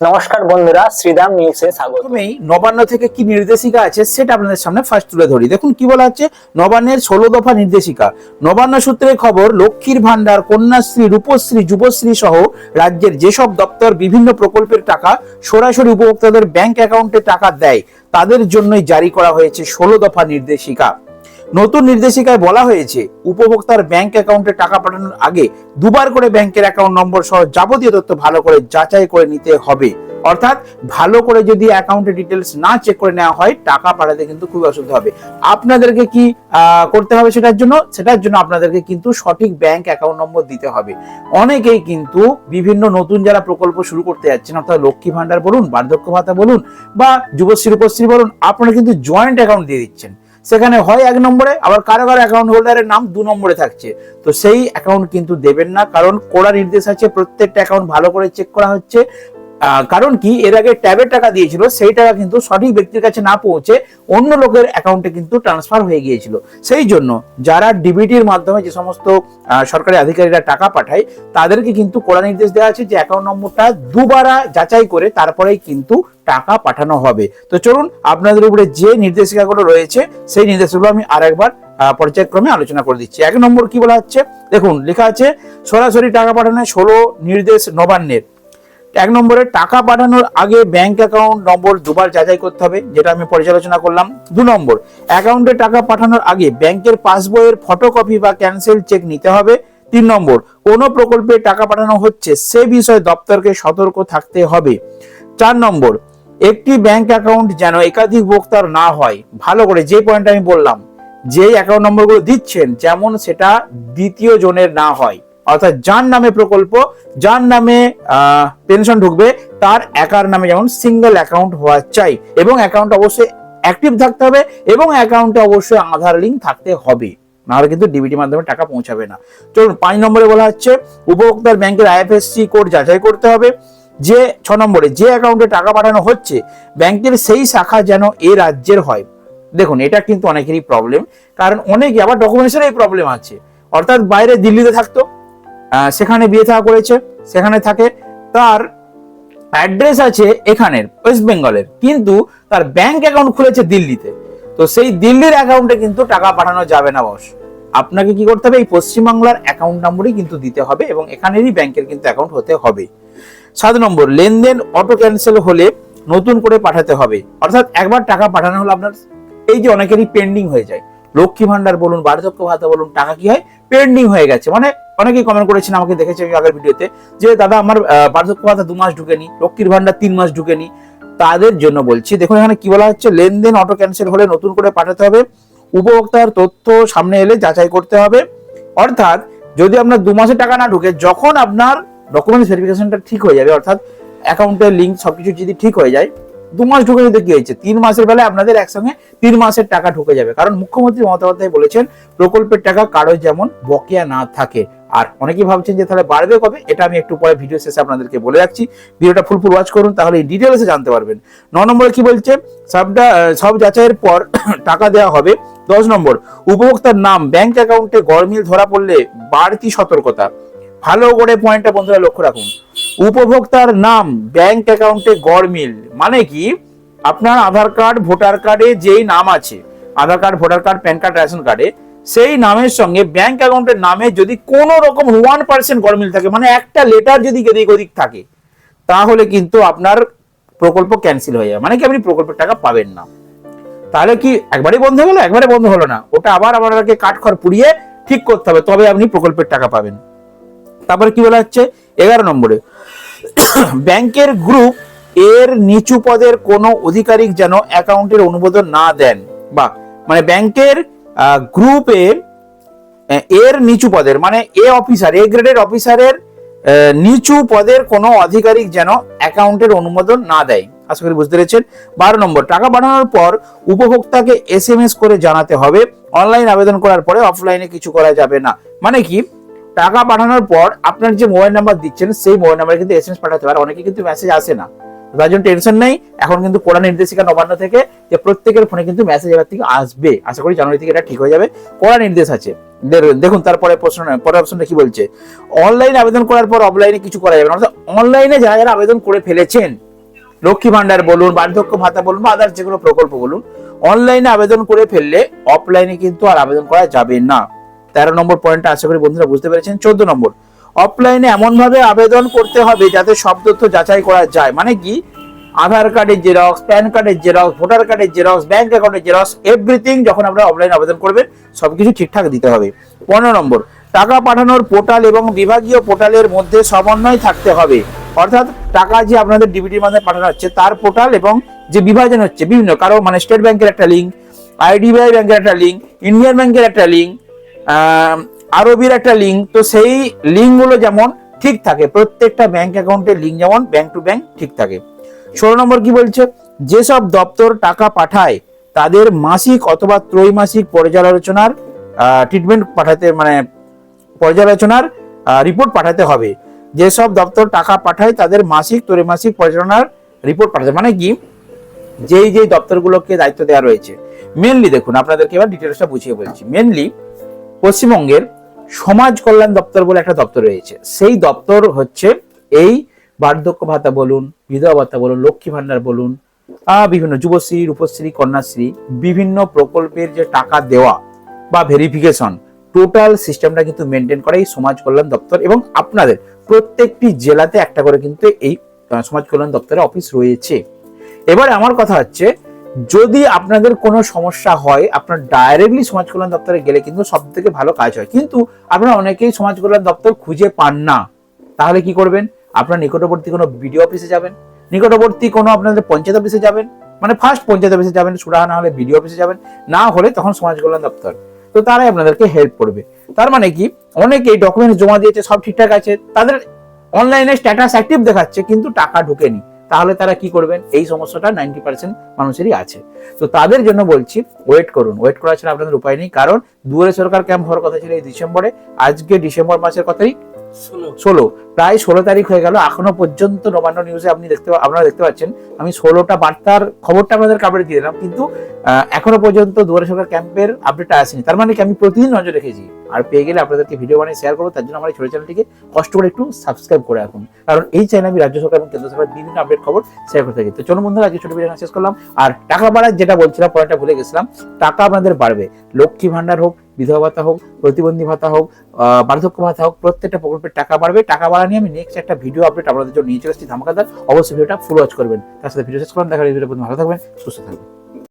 নমস্কার বন্ধুরা শ্রীরাম নিউজে স্বাগত। প্রথমেই নবান্ন থেকে কি নির্দেশিকা আছে সেটা আপনাদের সামনে ফার্স্ট তুলে ধরি। দেখুন কি বলা হচ্ছে নবান্নের ষোলো দফা নির্দেশিকা। নবান্ন সূত্রে খবর, লক্ষ্মীর ভান্ডার কন্যাশ্রী, রূপশ্রী, যুবশ্রী সহ রাজ্যের যেসব দপ্তর বিভিন্ন প্রকল্পের টাকা সরাসরি উপভোক্তাদের ব্যাংক অ্যাকাউন্টে টাকা দেয়, তাদের জন্যই জারি করা হয়েছে ষোলো দফা নির্দেশিকা। নতুন নির্দেশিকায় বলা হয়েছে, উপভোক্তার ব্যাংক অ্যাকাউন্টে টাকা পাঠানোর আগে দুবার করে ব্যাংকের অ্যাকাউন্ট নম্বর সহ যাবতীয় তথ্য ভালো করে যাচাই করে নিতে হবে। অর্থাৎ ভালো করে যদি অ্যাকাউন্টের ডিটেলস না চেক করে নেওয়া হয়, টাকা পাঠাতে কিন্তু খুবই অসুবিধা হবে। আপনাদেরকে কি করতে হবে সেটার জন্য? সেটার জন্য আপনাদেরকে কিন্তু সঠিক ব্যাংক অ্যাকাউন্ট নম্বর দিতে হবে। অনেকেই কিন্তু বিভিন্ন নতুন যারা প্রকল্প শুরু করতে যাচ্ছেন, অর্থাৎ লক্ষ্মী ভান্ডার বলুন, বার্ধক্য ভাতা বলুন, বা যুবশ্রী রূপশ্রী বলুন, আপনারা কিন্তু জয়েন্ট অ্যাকাউন্ট দিয়ে দিচ্ছেন। সেখানে হয় এক নম্বরে, আবার কারও কারও অ্যাকাউন্ট হোল্ডারের নাম দু নম্বরে থাকছে। তো সেই অ্যাকাউন্ট কিন্তু দেবেন না, কারণ কড়া নির্দেশ আছে, প্রত্যেকটা অ্যাকাউন্ট ভালো করে চেক করা হচ্ছে। কারণ কি, এর আগে ট্যাবের টাকা দিয়েছিল, সেই টাকা কিন্তু সঠিক ব্যক্তির কাছে না পৌঁছে অন্য লোকের অ্যাকাউন্টে কিন্তু ট্রান্সফার হয়ে গিয়েছিল। সেই জন্য যারা ডিবিটির মাধ্যমে যে সমস্ত সরকারি আধিকারিকরা টাকা পাঠায়, তাদেরকে কিন্তু কড়া নির্দেশ দেওয়া আছে যে অ্যাকাউন্ট নম্বরটা দুবার যাচাই করে তারপরেই কিন্তু টাকা পাঠানো হবে। তো চলুন, আপনাদের উপরে যে নির্দেশিকাগুলো রয়েছে, সেই নির্দেশগুলো আমি আরেকবার পর্যায়ক্রমে আলোচনা করে দিচ্ছি। এক নম্বর কি বলা হচ্ছে? দেখুন, লেখা আছে, সরাসরি টাকা পাঠানো ষোলো নির্দেশ নবান্নের। এক নম্বরে টাকা পাঠানোর আগে ব্যাংক অ্যাকাউন্ট নম্বর দুবার যাচাই করতে হবে, যেটা আমি পর্যালোচনা করলাম। দু নম্বর, অ্যাকাউন্টে টাকা পাঠানোর আগে ব্যাংকের পাসবইয়ের ফটোকপি বা ক্যান্সেল চেক নিতে হবে। তিন নম্বর, কোন প্রকল্পে টাকা পাঠানো হচ্ছে, সে বিষয়ে দপ্তরকে সতর্ক থাকতে হবে। চার নম্বর, একটি ব্যাংক অ্যাকাউন্ট যেন একাধিক ভোক্তার না হয়। ভালো করে যে পয়েন্ট আমি বললাম, যেই অ্যাকাউন্ট নম্বরগুলো দিচ্ছেন, যেমন সেটা দ্বিতীয় জনের না হয়। অর্থাৎ যার নামে প্রকল্প, যার নামে পেনশন ঢুকবে, তার একার নামে যেমন সিঙ্গেল অ্যাকাউন্ট হওয়া চাই এবং অ্যাকাউন্ট অবশ্যই অ্যাক্টিভ থাকতে হবে এবং অ্যাকাউন্টে অবশ্যই আধার লিঙ্ক থাকতে হবে। নাহলে কিন্তু ডিবিটি মাধ্যমে টাকা পৌঁছাবে না। চলুন, পাঁচ নম্বরে বলা হচ্ছে, উপভোক্তার ব্যাংকের আইএফএসসি কোড যাচাই করতে হবে। যে, ছ নম্বরে যে অ্যাকাউন্টে টাকা পাঠানো হচ্ছে, ব্যাংকের সেই শাখা যেন এ রাজ্যের হয়। দেখুন, এটা কিন্তু অনেকেরই প্রবলেম কারণ অনেকে আবার ডকুমেন্টসের এই প্রবলেম আছে। অর্থাৎ বাইরে দিল্লিতে থাকতো সেখানে বিয়ে থাকা করেছে, সেখানে থাকে। তার অ্যাড্রেস আছে এখানের ওয়েস্ট বেঙ্গলের কিন্তু তার ব্যাংক অ্যাকাউন্ট খুলেছে দিল্লিতে। তো সেই দিল্লির অ্যাকাউন্টে কিন্তু টাকা পাঠানো যাবে না বস আপনাকে কি করতে হবে? এই পশ্চিমবাংলার অ্যাকাউন্ট নম্বরই কিন্তু দিতে হবে এবং এখানেরই ব্যাংকের কিন্তু অ্যাকাউন্ট হতে হবে। সাত নম্বর, লেনদেন অটো ক্যান্সেল হলে নতুন করে পাঠাতে হবে। অর্থাৎ একবার টাকা পাঠানো হলে আপনার, এই যে অনেকেরই পেন্ডিং হয়ে যায়। লক্ষ্মী ভান্ডার বলুন, বার্ধক্য ভাতা বলুন, টাকা কি হয়? পেন্ডিং হয়ে গেছে। মানে অনেকেই কমেন্ট করেছেন, আমাকে দেখেছে আমি আগের ভিডিওতে যে দাদা আমার বার্ধক্য ভাতা দু মাস ঢুকেনি, লক্ষ্মীর ভান্ডার তিন মাস ঢুকেনি। তাদের জন্য বলছি, দেখুন এখানে কি বলা হচ্ছে, লেনদেন অটো ক্যান্সেল হলে নতুন করে পাঠাতে হবে। উপভোক্তার তথ্য সামনে এলে যাচাই করতে হবে। অর্থাৎ, যদি আপনার দু মাসের টাকা না ঢুকে, যখন আপনার ডকুমেন্টস ভেরিফিকেশনটা ঠিক হয়ে যাবে, অর্থাৎ অ্যাকাউন্টের লিঙ্ক সবকিছু যদি ঠিক হয়ে যায় দু মাস ঢুকে যেতে কি হয়েছে? তিন মাসের বেলায় আপনাদের একসঙ্গে তিন মাসের টাকা ঢুকে যাবে। কারণ মুখ্যমন্ত্রী মমতা বন্দ্যোপাধ্যায় বলেছেন, প্রকল্পের টাকা কারও যেমন বকেয়া না থাকে। আর অনেকেই ভাবছেন যে তাহলে বাড়বে কবে? এটা আমি একটু পরে ভিডিও শেষে আপনাদেরকে বলে রাখছি। ভিডিওটা ফুল ফুল ওয়াচ করুন, তাহলে ডিটেলসে জানতে পারবেন। ন নম্বরে কি বলছে? সবটা সব যাচাইয়ের পর টাকা দেওয়া হবে। দশ নম্বর, উপভোক্তার নাম ব্যাংক অ্যাকাউন্টে গরমিল ধরা পড়লে বাড়তি সতর্কতা। ভালো করে পয়েন্টটা বন্ধুরা লক্ষ্য রাখুন। উপভোক্তার নাম ব্যাংক অ্যাকাউন্টে গড়মিল মানে কি? আপনার আধার কার্ড, ভোটার কার্ডে যেই নাম আছে, Aadhaar card, voter card, PAN card, ration কার্ডে, সেই নামের সঙ্গে ব্যাংক অ্যাকাউন্টের নামে যদি কোনো রকম ওয়ান পার্সেন্ট গড়মিল থাকে মানে একটা লেটার যদি এদিক ওদিক থাকে, তাহলে কিন্তু আপনার প্রকল্প ক্যান্সেল হয়ে যাবে। মানে কি, আপনি প্রকল্পের টাকা পাবেন না। তাহলে কি একবারই বন্ধ হলো? একবারে বন্ধ হলো না। ওটা আবার আপনাকে কাঠখড় পুড়িয়ে ঠিক করতে হবে, তবে আপনি প্রকল্পের টাকা পাবেন। তারপরে কি বলা হচ্ছে? এগারো নম্বরে। ব্যাংকের গ্রুপ এর নিচু পদের কোনো অধিকারিক যেন অ্যাকাউন্টের অনুমোদন না দেন বা মানে ব্যাংকের গ্রুপে এর নিচু পদের মানে এ অফিসার, এ গ্রেডের অফিসারের নিচু পদের কোনো আধিকারিক যেন অ্যাকাউন্টের অনুমোদন না দেয়। আশা করি বুঝতে পেরেছেন? বারো নম্বর, টাকা পাঠানোর পর উপভোক্তাকে এস এম এস করে জানাতে হবে। অনলাইন আবেদন করার পরে অফলাইনে কিছু করা যাবে না। মানে কি? টাকা পাঠানোর পর আপনার যে মোবাইল নাম্বার দিচ্ছেন, সেই মোবাইল নাম্বারে কিন্তু এস এম এস পাঠাতে পারে অনেকে কিন্তু মেসেজ আসে না। তার জন্য টেনশন নেই। এখন কিন্তু কোরআন নির্দেশিকা নবান্ন থেকে যে প্রত্যেকের ফোনে কিন্তু মেসেজ এবার থেকে আসবে। আশা করি জানুয়ারি থেকে এটা ঠিক হয়ে যাবে। কড়া নির্দেশ আছে। দেখুন, তারপরে প্রশ্ন, পরের অপশনটা কি বলছে? অনলাইন আবেদন করার পর অফলাইনে কিছু করা যাবে না। অর্থাৎ অনলাইনে যারা যারা আবেদন করে ফেলেছেন, লক্ষ্মী ভান্ডার বলুন, বার্ধক্য ভাতা বলুন বা আদার্স যে কোনো প্রকল্প বলুন অনলাইনে আবেদন করে ফেললে অফলাইনে কিন্তু আর আবেদন করা যাবে না। তেরো নম্বর পয়েন্টটা আশা করি বন্ধুরা বুঝতে পেরেছেন। চোদ্দ নম্বর অফলাইনে এমনভাবে আবেদন করতে হবে যাতে সব তথ্য যাচাই করা যায়। মানে কি? আধার কার্ডের জেরক্স, প্যান কার্ডের জেরক্স, ভোটার কার্ডের জেরক্স, ব্যাংক অ্যাকাউন্টের জেরক্স এভরিথিং যখন আমরা অফলাইন আবেদন করবেন, সবকিছু ঠিকঠাক দিতে হবে। পনেরো নম্বর, টাকা পাঠানোর পোর্টাল এবং বিভাগীয় পোর্টালের মধ্যে সমন্বয় থাকতে হবে। অর্থাৎ টাকা যে আপনাদের ডিবিটির মাধ্যমে পাঠানো হচ্ছে, তার পোর্টাল এবং যে বিভাজন হচ্ছে, বিভিন্ন কারও মানে স্টেট ব্যাংকের একটা লিঙ্ক আইডিবিআই ব্যাংকের একটা লিঙ্ক ইন্ডিয়ান ব্যাংকের একটা লিঙ্ক আরবির একটা লিঙ্ক তো সেই লিঙ্কগুলো যেমন ঠিক থাকে, প্রত্যেকটা ব্যাংক অ্যাকাউন্টের লিঙ্ক যেমন ব্যাংক টু ব্যাংক ঠিক থাকে। ষোলো নম্বর কি বলছে? যেসব দপ্তর টাকা পাঠায়, তাদের মাসিক অথবা ত্রৈমাসিক পর্যালোচনার ট্রিটমেন্ট পাঠাতে মানে পর্যালোচনার রিপোর্ট পাঠাতে হবে। যেসব দপ্তর টাকা পাঠায়, তাদের মাসিক ত্রৈমাসিক পর্যালোচনার রিপোর্ট পাঠাতে মানে কি? যেই যেই দপ্তরগুলোকে দায়িত্ব দেওয়া রয়েছে। মেনলি দেখুন, আপনাদেরকে এবার ডিটেলসটা বুঝিয়ে বলছি। মেনলি পশ্চিমবঙ্গের সমাজ কল্যাণ দপ্তর বলে একটা দপ্তর রয়েছে। সেই দপ্তর হচ্ছে এই বার্ধক্য ভাতা বলুন, বিধবা ভাতা বলুন, লক্ষ্মী ভান্ডার বলুন বিভিন্ন যুবশ্রী, রূপশ্রী, কন্যাশ্রী, বিভিন্ন প্রকল্পের যে টাকা দেওয়া বা ভেরিফিকেশন টোটাল সিস্টেমটা কিন্তু মেনটেন করে এই সমাজ কল্যাণ দপ্তর এবং আপনাদের প্রত্যেকটি জেলাতে একটা করে কিন্তু এই সমাজ কল্যাণ দপ্তরের অফিস রয়েছে। এবার আমার কথা হচ্ছে যদি আপনাদের কোনো সমস্যা হয়, আপনার ডাইরেক্টলি সমাজ কল্যাণ দপ্তরে গেলে কিন্তু সব থেকে ভালো কাজ হয়। কিন্তু আপনারা অনেকেই সমাজ কল্যাণ দপ্তর খুঁজে পান না। তাহলে কি করবেন? আপনার নিকটবর্তী কোনো বিডিও অফিসে যাবেন। নিকটবর্তী কোনো আপনাদের পঞ্চায়েত অফিসে যাবেন। মানে ফার্স্ট পঞ্চায়েত অফিসে যাবেন, সুরাহা না হলে বিডিও অফিসে যাবেন। না হলে তখন সমাজ কল্যাণ দপ্তর। তো তারাই আপনাদেরকে হেল্প করবে। তার মানে কি? অনেকেই ডকুমেন্টস জমা দিয়েছে, সব ঠিকঠাক আছে। তাদের অনলাইনে স্ট্যাটাস অ্যাক্টিভ দেখাচ্ছে, কিন্তু টাকা ঢুকেনি। তাহলে তারা কি করবেন? এই সমস্যাটা নাইনটি পার্সেন্ট মানুষেরই আছে। তো তাদের জন্য বলছি ওয়েট করুন। ওয়েট করা ছাড়া আপনাদের উপায় নেই। কারণ দুয়ারে সরকার ক্যাম্প হওয়ার কথা ছিল এই ডিসেম্বরে। আজকে ডিসেম্বর মাসের কথাই ষোলো। প্রায় ষোলো তারিখ হয়ে গেল, এখনও পর্যন্ত নবান্ন নিউজে আপনি দেখতে আপনারা দেখতে পাচ্ছেন। আমি ষোলোটা বার্তার খবরটা আপনাদের কাপড়ে দিয়ে দিলাম, কিন্তু এখনও পর্যন্ত দুয়ারে সরকার ক্যাম্পের আপডেটটা আসেনি। তার মানে কি, আমি প্রতিদিন নজর রেখেছি। আর পেয়ে গেলে আপনাদেরকে ভিডিও বানিয়ে শেয়ার করব, তার জন্য আমার এই ছোট চ্যানেলটিকে কষ্ট করে একটু সাবস্ক্রাইব করে রাখুন। কারণ এই চ্যানেলে আমি রাজ্য সরকার এবং কেন্দ্র সরকার বিভিন্ন আপডেট খবর শেয়ার করতে থাকি। তো চলুন বন্ধুরা, আজকে ছোট ভিডিও শেষ করলাম। আর টাকা বাড়ার যেটা বলছিলাম পয়েন্টটা ভুলে গেছিলাম, টাকা আপনাদের বাড়বে। লক্ষ্মী ভান্ডার হোক, বিধবা ভাতা হোক, প্রতিবন্ধী ভাতা হোক বার্ধক্য ভাতা হোক, প্রত্যেকটা প্রকল্পের টাকা বাড়বে। টাকা বাড়া নিয়ে আমি নেক্সট একটা ভিডিও আপডেট আপনাদের জন্য নিয়ে চলে এসেছি ধামাকাদার। অবশ্যই ভিডিওটা ফুল ওয়াচ করবেন। তার সাথে ভিডিও শেষ করলাম। দেখা ভিডিও ভালো থাকবেন, সুস্থ থাকবেন।